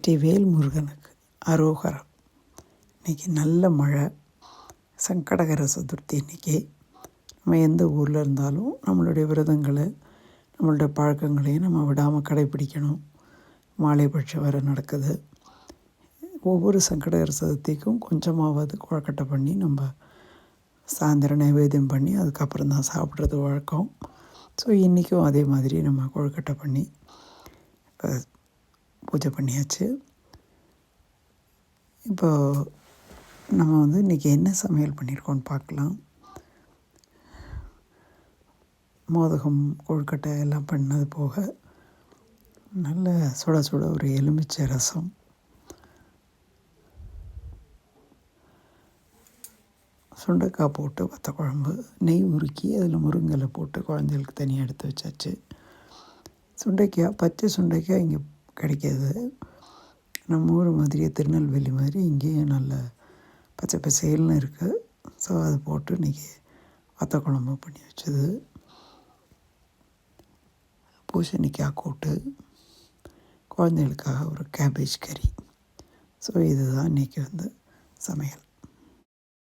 வெற்றிவேல் முருகனுக்கு அரோகரம். இன்றைக்கி நல்ல மழை. சங்கடகர சதுர்த்தி இன்றைக்கி நம்ம எந்த ஊரில் இருந்தாலும் நம்மளுடைய விரதங்களை நம்மளுடைய பழக்கங்களையும் நம்ம விடாமல் கடைப்பிடிக்கணும் மாலைபட்சம் வர நடக்குது. ஒவ்வொரு சங்கடகர சதுர்த்திக்கும் கொஞ்சமாவது கொழக்கட்டை பண்ணி நம்ம சாயந்தரம் நைவேத்தியம் பண்ணி அதுக்கப்புறம் தான் சாப்பிட்றது வழக்கம். ஸோ இன்றைக்கும் அதே மாதிரி நம்ம கொழுக்கட்டை பண்ணி இப்போ பூஜை பண்ணியாச்சு. இப்போ நம்ம வந்து இன்றைக்கி என்ன சமையல் பண்ணியிருக்கோன்னு பார்க்கலாம். மோதகம் கொழுக்கட்டை எல்லாம் பண்ணது போக நல்ல சுட சுட ஒரு எலுமிச்சை ரசம். சுண்டைக்காய் போட்டு வத்த குழம்பு நெய் உருக்கி அதில் முருங்கலை போட்டு குழந்தைகளுக்கு தனியாக எடுத்து வச்சாச்சு. சுண்டைக்காய் பச்சை சுண்டைக்காய் இங்கே கிடைக்காது. நம்ம ஊர் மாதிரியே திருநெல்வேலி மாதிரி இங்கேயும் நல்ல பச்சை பசேல்னு இருக்குது ஸோ அது போட்டு இன்றைக்கி வத்த குழம்பு பண்ணி வச்சது. பூசணிக்காய் கூட்டு குழந்தைகளுக்காக ஒரு கேபேஜ் கறி ஸோ இதுதான் இன்றைக்கி வந்து சமையல்.